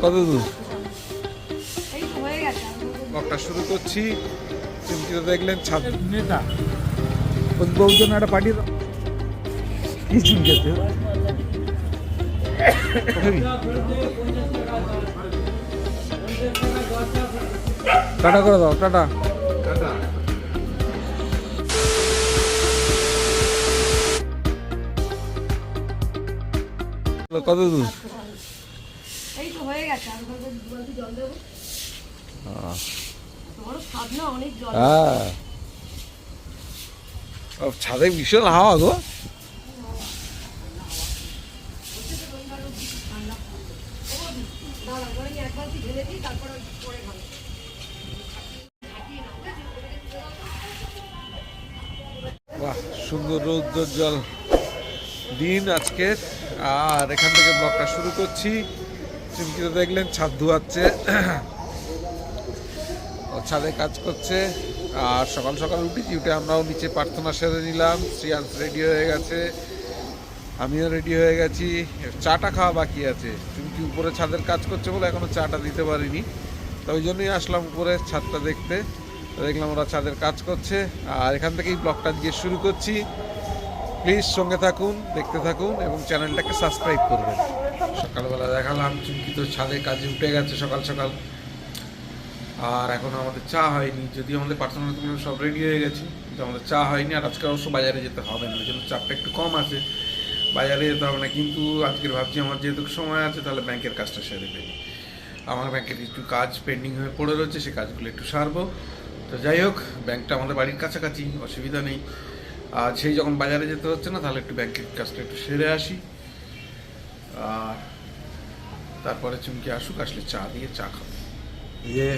কত দূর? ব্লগটা শুরু করছি। চিন্তিত দেখলেন ছাদ নেতা। বহুজন একটা পাঠিয়ে দাও। কি চুলকেছে টাটা করে দাও টাটা। কত দূর? ছাদে ভীষণ হাওয়া গো। বাহ, সুন্দর রৌদ্রোজ্জ্বল দিন আজকের। আর এখান থেকে ব্লগটা শুরু করছি। চুমকিতে দেখলেন, ছাদ ধোয়াচ্ছে। ও ছাদে কাজ করছে। আর সকাল সকাল উঠেছি, উঠে আমরাও নিচে প্রার্থনা সেরে নিলাম। শ্রিয়াংশ রেডি হয়ে গেছে। আমিও রেডি হয়ে গেছি। চাটা খাওয়া বাকি আছে। চুমকি উপরে ছাদের কাজ করছে বলে এখনও চাটা দিতে পারিনি? তো ওই জন্যই আসলাম উপরে ছাদটা দেখতে। দেখলাম ওরা ছাদের কাজ করছে। আর এখান থেকেই ব্লগটা দিয়ে শুরু করছি। প্লিজ সঙ্গে থাকুন, দেখতে থাকুন এবং চ্যানেলটাকে সাবস্ক্রাইব করবেন। সকালবেলা দেখালাম, চুমকি ছাদে কাজে উঠে গেছে সকাল সকাল। আর এখন আমাদের চা হয়নি, যদিও আমাদের পার্সোনাল সব রেডি হয়ে গেছে, কিন্তু আমাদের চা হয়নি। আর আজকে অবশ্য বাজারে যেতে হবে না ওই জন্য চাপটা একটু কম আছে। বাজারে যেতে হবে না, কিন্তু আজকের ভাবছি আমার যেহেতু সময় আছে, তাহলে ব্যাংকের কাজটা সেরে ফেলি। আমার ব্যাংকের কিছু কাজ পেন্ডিং হয়ে পড়ে রয়েছে, সে কাজগুলো একটু সারবো। তো যাই হোক, ব্যাংকটা আমাদের বাড়ির কাছাকাছি, অসুবিধা নেই। আর সেই যখন বাজারে যেতে হচ্ছে না, তাহলে একটু ব্যাংকের কাজটা একটু সেরে আসি। আর তারপরে চুমকি আসুক, আসলে চা দিয়ে চা খাব। দিয়ে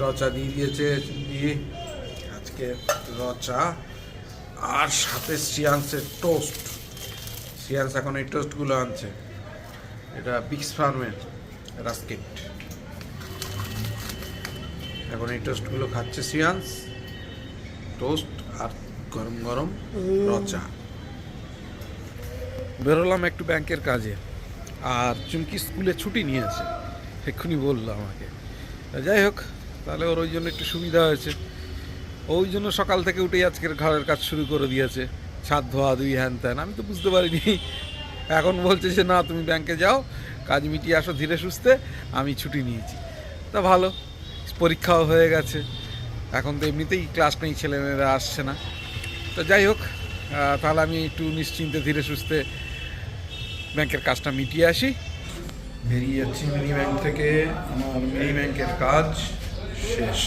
র চা দিয়ে দিয়েছে দিয়ে আজকে র চা আর সাথে সিয়ান্সের টোস্ট। সিয়ান্স এখন এই টোস্টগুলো আনছে। এটা বিক্স ফার্মের রাস্কেট। এখন এই টোস্টগুলো খাচ্ছে সিয়ান্স। টোস্ট গরম গরম রচা বেরোলাম একটু ব্যাংকের কাজে আর চুমকি স্কুলে ছুটি নিয়েছে এক্ষুনি বলল আমাকে। যাই হোক তাহলে ওর ওই জন্য একটু সুবিধা হয়েছে। ওই জন্য সকাল থেকে উঠেই আজকের ঘরের কাজ শুরু করে দিয়েছে ছাদ ধোয়া দুই হ্যান ত্যান আমি তো বুঝতে পারিনি। এখন বলছে যে না তুমি ব্যাংকে যাও কাজ মিটিয়ে আসো ধীরে সুস্থে আমি ছুটি নিয়েছি। তা ভালো পরীক্ষাও হয়ে গেছে। এখন তো এমনিতেই ক্লাস নেই ছেলেমেয়েরা আসছে না। তো যাই হোক তাহলে আমি একটু নিশ্চিন্তে ধীরে সুস্থে ব্যাংকের কাজটা মিটিয়ে আসি। বেরিয়ে যাচ্ছি মিনি ব্যাংক থেকে। আমার মিনি ব্যাংকের কাজ শেষ।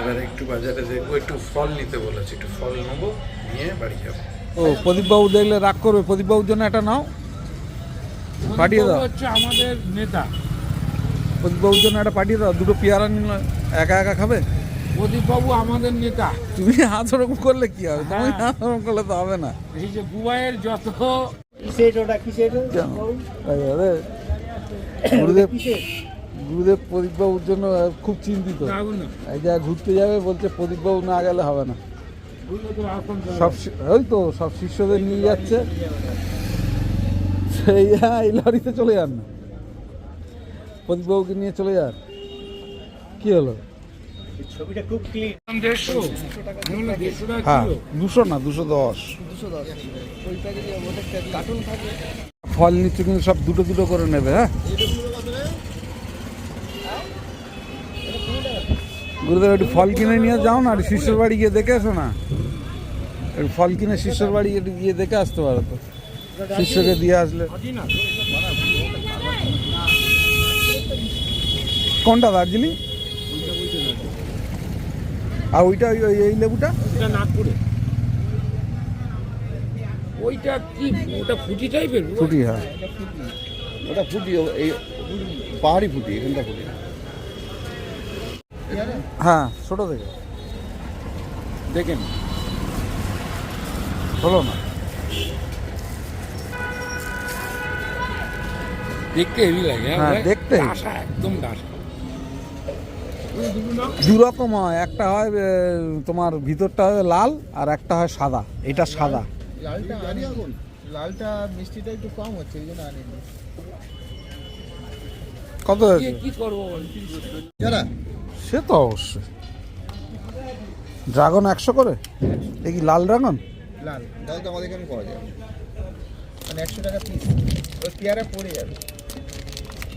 এবারে একটু বাজারে দেখব একটু ফল নিতে বলেছি। একটু ফল নেব নিয়ে বাড়ি যাব। ও প্রদীপবাবু দেখলে রাগ করবে। প্রদীপবাবুর জন্য একটা নাও। পাঠিয়ে দাও। হচ্ছে আমাদের নেতা। প্রদীপবাবুর জন্য একটা পাঠিয়ে দাও। দুটো পেয়ারা নিলে একা একা খাবে? প্রদীপবাবু আমাদের নেতা। তুমি ওরকম করলে কি হবে? তুমি হ্যাঁ। হাত ওরকম করলে তো হবে না। এই যে বুবাইয়ের যত? গুরুদেব গুরুদেব প্রদীপবাবুর জন্য খুব চিন্তিত। এই যা ঘুরতে যাবে বলছে প্রদীপবাবু না গেলে হবে না। সব ওই তো সব শিষ্যদের নিয়ে যাচ্ছে। সেই হ্যাঁ এই লরিতে চলে যান না। প্রদীপবাবুকে নিয়ে চলে যান। কি হলো? দেড়শো? হ্যাঁ। দুশো না দুশো দশ। ফল নিচ্ছে কিন্তু সব দুটো দুটো করে নেবে হ্যাঁ? গুরুদেব একটু ফল কিনে নিয়ে যাও না আর শিষ্যর বাড়ি গিয়ে দেখে এসো না। একটু ফল কিনে শিষ্যর বাড়ি একটু গিয়ে দেখে আসতে পারো তো। শিষ্যকে দিয়ে আসলে। কোনটা দার্জিলিং? আর ওইটা ওই- ওই- এই লেবুটা? এটা নাগপুরে। ওইটা কি ওটা ফুটি টাইপের ফুটি হ্যাঁ। ওটা ফুটি এই পাহাড়ি ফুটি এখানটা ফুটি। হ্যাঁ ছোটো থেকে। দেখেন। হলো না। দেখতে হেভি লাগে হ্যাঁ, দেখতে heavy। একদম ডাসা। দু রকম হয়। একটা হয় তোমার ভিতরটা হয় লাল আর একটা হয় সাদা। এটা সাদা। লালটা আনি আগুন। লালটা মিষ্টিটা একটু কম হচ্ছে এই জন্য আনিনি। কত কি করব যারা? সে তো অবশ্যই। ড্রাগন একশো করে? এ কি লাল ড্রাগন? লাল। তাহলে তো আমাদের এখানে পাওয়া যায় মানে একশো টাকা পিস ওই পেয়ারা পড়ে যাবে।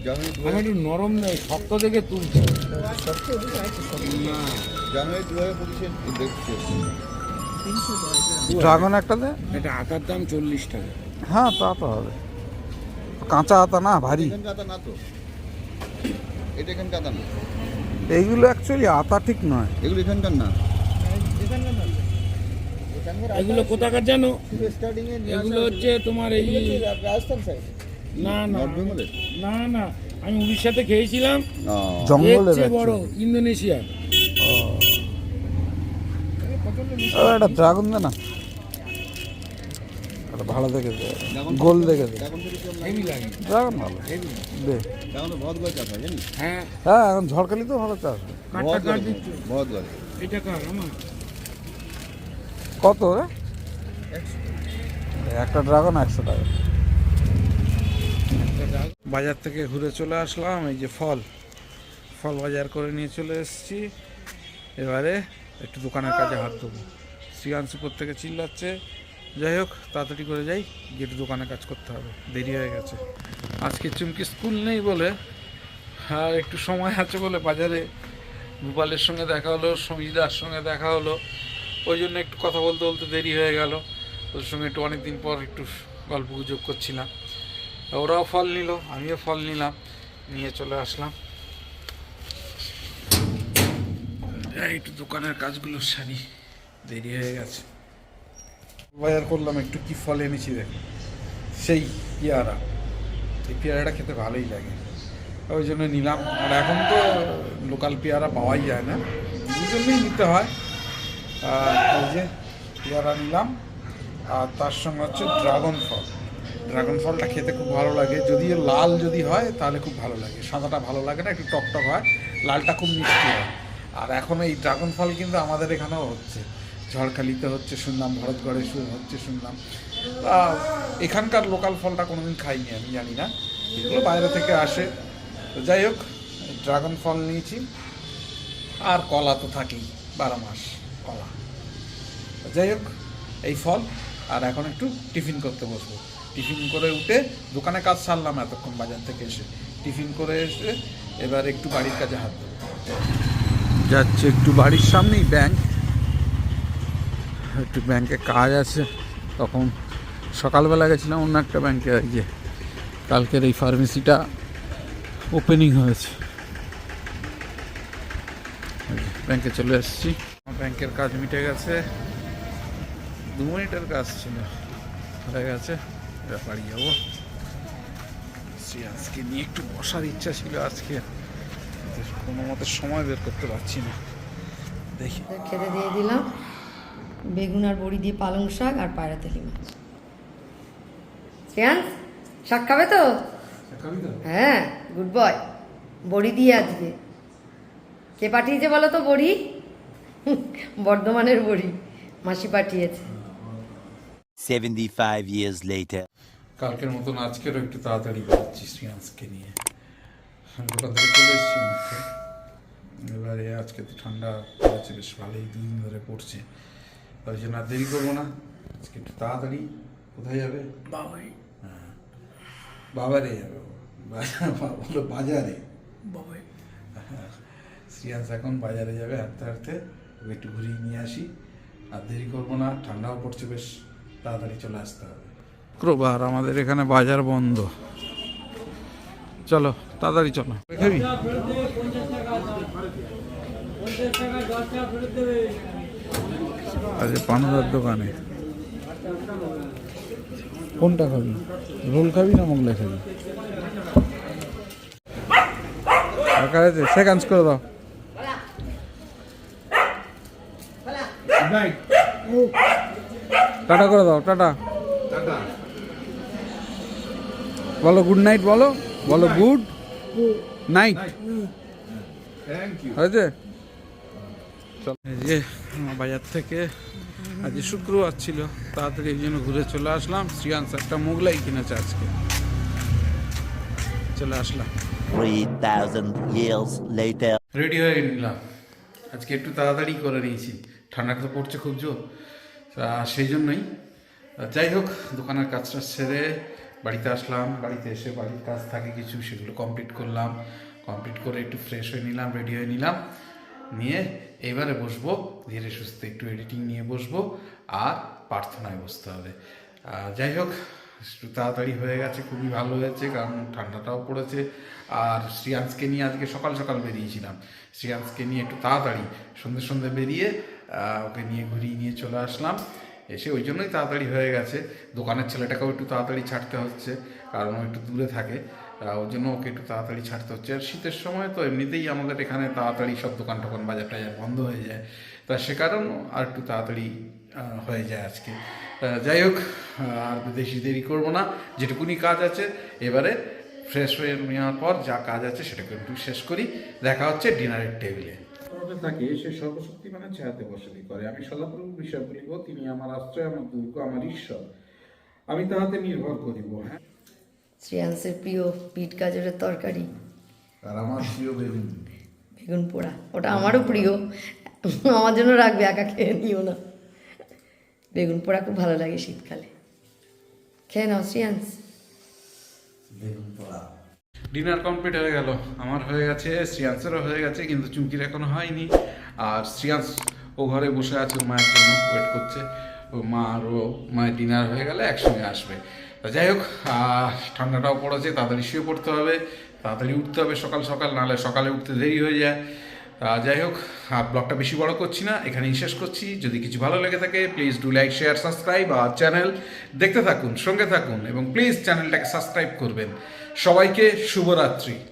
আমি একটু নরম নেই শক্ত দেখে তুলছি। না জানুয়ারি দু হাজার পঁচিশে দেখছে। ড্রাগন একটা দে। এটা আটার দাম চল্লিশ টাকা। হ্যাঁ তা তো হবে। কাঁচা আতা না ভারী। না তো। এটা এখান কাতা না। এইগুলো অ্যাকচুয়ালি আতা ঠিক নয়। এগুলো এখানকার না। এগুলো কোথাকার জানো? এগুলো হচ্ছে তোমার এই রাজস্থান সাইড না না নর্থ না না আমি উড়িষ্যাতে খেয়েছিলাম। বড় ইন্দোনেশিয়া। ও, ড্রাগন দে না? একটা ভালো দেখে দে গোল দেখে দে ড্রাগন ভালো। দে। বহুত চাষ হয় হ্যাঁ। হ্যাঁ এখন ঝড়খালি তো ভালো চাষ। বহুত কাঠ বহুত গছ এটা কার আমার? কত রে? একটা ড্রাগন একশো টাকা। বাজার থেকে ঘুরে চলে আসলাম, এই যে ফল। ফল বাজার করে নিয়ে চলে এসেছি। এবারে একটু দোকানের কাজে হাত দেবো। শ্রীয়াংশ উপর থেকে চিল্লাচ্ছে। যাই হোক, তাড়াতাড়ি করে যাই, গিয়ে দোকানে কাজ করতে হবে। দেরি হয়ে গেছে। আজকে চুমকি স্কুল নেই বলে, আর একটু সময় আছে বলে বাজারে ভূপালের সঙ্গে দেখা হলো, সমীরদার সঙ্গে দেখা হলো। ওই জন্য একটু কথা বলতে বলতে দেরি হয়ে গেল। ওর সঙ্গে একটু অনেক দিন পর একটু গল্প গুজব করছিলাম। ওরাও ফল নিল, আমিও ফল নিলাম, নিয়ে চলে আসলাম। একটু দোকানের কাজগুলো সারি, দেরি হয়ে গেছে। বাজার করলাম, একটু কি ফল এনেছি দেখ। সেই পেয়ারা। এই পেয়ারাটা খেতে ভালোই লাগে। ওই জন্য নিলাম। আর এখন তো লোকাল পেয়ারা পাওয়াই যায় না। এই জন্যই নিতে হয়। আর এই যে পেয়ারা নিলাম। আর তার সঙ্গে হচ্ছে ড্রাগন ফল। ড্রাগন ফলটা খেতে খুব ভালো লাগে। যদিও লাল যদি হয়, তাহলে খুব ভালো লাগে। সাদাটা ভালো লাগে না, একটু টকটক হয়। লালটা খুব মিষ্টি হয়। আর এখন এই ড্রাগন ফল কিন্তু আমাদের এখানেও হচ্ছে। ঝড়খালিতে হচ্ছে শুনলাম, ভরতগড়ে হচ্ছে শুনলাম। এখানকার লোকাল ফলটা কোনোদিন খাইনি আমি, জানি না। এগুলো বাইরে থেকে আসে। তো যাই হোক, ড্রাগন ফল নিয়েছি। আর কলা তো থাকেই, বারো মাস কলা। যাই হোক, এই ফল। আর এখন একটু টিফিন করতে বসবো। টিফিন করে উঠে দোকানে কাজ সারলাম এতক্ষণ বাজার থেকে এসে। টিফিন করে এসে এবার একটু বাড়ির কাজে হাত যাচ্ছে একটু বাড়ির সামনেই ব্যাংক। একটু ব্যাংকে কাজ আছে। তখন সকালবেলা গেছিলাম অন্য একটা ব্যাংকে এই যে কালকের এই ফার্মেসিটা ওপেনিং হয়েছে। ব্যাংকে চলে এসেছি। ব্যাংকের কাজ মিটে গেছে। দু মিনিটের কাজ ছিল। হয়ে গেছে। বাড়ি যাব। সে আজকে নিয়ে একটু বসার ইচ্ছা ছিল আজকে। কোনো মতে সময় বের করতে পারছি না। দেখি। খেতে দিয়ে দিলাম। বেগুন আর বড়ি দিয়ে পালং শাক আর পায়রা তেলি মাছ। শ্রেয়াংস শাক খাবে তো? হ্যাঁ গুড বয়। বড়ি দিয়ে আজকে। কে পাঠিয়েছে বলো তো বড়ি? বর্ধমানের বড়ি। মাসি পাঠিয়েছে। 75 years later. কালকের মতন আজকেরও একটু তাড়াতাড়ি বেরোচ্ছি শ্রিয়াংসকে নিয়ে। দোকান থেকে চলে এসেছি এবারে আজকে তো ঠান্ডা পড়েছে বেশ ভালোই দুদিন ধরে পড়ছে। তাই জন্য আর দেরি করব না। আজকে একটু তাড়াতাড়ি। কোথায় যাবে? বাবাই। হ্যাঁ। বাবারে যাবে বাজার- বলো বাজারে। বাবাই। শ্রিয়াংস এখন বাজারে যাবে হাঁটতে হাঁটতে। একটু ঘুরিয়ে নিয়ে আসি। আর দেরি করব না ঠান্ডাও পড়ছে বেশ। তাড়াতাড়ি চলে আসতে হবে। শুক্রবার আমাদের এখানে বাজার বন্ধ। চলো তাড়াতাড়ি চলো। খাবি আজ পানুদার দোকানে। কোনটা খাবি? রোল খাবি না মোগলাই খাবি? সেকেন্ডস করে দাও। টাটা করে দাও টাটা। বলো গুড নাইট বলো বলো গুড নাইট হয়েছে? চল। যে আমার বাজার থেকে আজ শুক্রবার ছিল তাড়াতাড়ি এই জন্য ঘুরে চলে আসলাম। শ্রিয়াংশ একটা মোগলাই কিনেছে আজকে। চলে আসলাম। 3,000 years later. রেডি হয়ে নিলাম। আজকে একটু তাড়াতাড়ি করে নিয়েছি। ঠান্ডাটা তো পড়ছে খুব জোর। সেই জন্যই। যাই হোক, দোকানের কাজটা সেরে বাড়িতে আসলাম। বাড়িতে এসে বাড়ির কাজ থাকে কিছু, সেগুলো কমপ্লিট করলাম। কমপ্লিট করে একটু ফ্রেশ হয়ে নিলাম রেডি হয়ে নিলাম। নিয়ে এবারে বসবো, ধীরে সুস্থে একটু এডিটিং নিয়ে বসবো, আর প্রার্থনায় বসতে হবে। যাই হোক, একটু তাড়াতাড়ি হয়ে গেছে, খুবই ভালো হয়েছে, কারণ ঠান্ডাটাও পড়েছে। আর শ্রিয়াংশকে নিয়ে আজকে সকাল সকাল বেরিয়েছিলাম। শ্রিয়াংশকে নিয়ে একটু তাড়াতাড়ি সন্ধ্যে সন্ধ্যে বেরিয়ে ওকে নিয়ে ঘুরিয়ে নিয়ে চলে আসলাম। এসে ওই জন্যই তাড়াতাড়ি হয়ে গেছে। দোকানের ছেলেটাকেও একটু তাড়াতাড়ি ছাড়তে হচ্ছে, কারণ ও একটু দূরে থাকে। ওর জন্য ওকে একটু তাড়াতাড়ি ছাড়তে হচ্ছে। আর শীতের সময় তো এমনিতেই আমাদের এখানে তাড়াতাড়ি সব দোকান টোকান বাজার টাজার বন্ধ হয়ে যায়। তা সে কারণ আর একটু তাড়াতাড়ি হয়ে যায় আজকে। যাই হোক আর বেশি দেরি করব না। যেটুকুনি কাজ আছে, এবারে ফ্রেশ হয়ে নেওয়ার পর যা কাজ আছে সেটাকে একটু শেষ করি। দেখা হচ্ছে ডিনারের টেবিলে থাকে সে সর্বশক্তি মানে চেহাতে বসতি করে। আমি সদাপ্রভু বিষয় বলিব তিনি আমার আশ্রয় আমার দুর্গ আমার ঈশ্বর। আমি তাহাতে নির্ভর করিব হ্যাঁ? শ্রেয়াংসের প্রিয় পিট গাজরের তরকারি। আর আমার প্রিয় বেগুন। বেগুন পোড়া। ওটা আমারও প্রিয়। আমার জন্য রাখবে একা খেয়ে নিও না। বেগুন পোড়া খুব ভালো লাগে শীতকালে। খেয়ে নাও শ্রেয়াংস ডিনার কমপ্লিট হয়ে গেল। আমার হয়ে গেছে শ্রিয়াংসেরও হয়ে গেছে, কিন্তু চুমকির এখনও হয়নি। আর শ্রিয়াংস ও ঘরে বসে আছে মায়ের জন্য ওয়েট করছে। ও মা আর ও মায়ের ডিনার হয়ে গেলে একসঙ্গে আসবে। তা যাই হোক ঠান্ডাটাও পড়েছে, তাড়াতাড়ি শুয়ে পড়তে হবে, তাড়াতাড়ি উঠতে হবে সকাল সকাল, নাহলে সকালে উঠতে দেরি হয়ে যায়। তা যাই হোক, আর ব্লগটা বেশি বড় করছি না, এখানেই শেষ করছি। যদি কিছু ভালো লেগে থাকে please do like share subscribe R channel দেখতে থাকুন, সঙ্গে থাকুন, এবং প্লিজ চ্যানেলটাকে সাবস্ক্রাইব করবেন। সবাইকে শুভরাত্রি।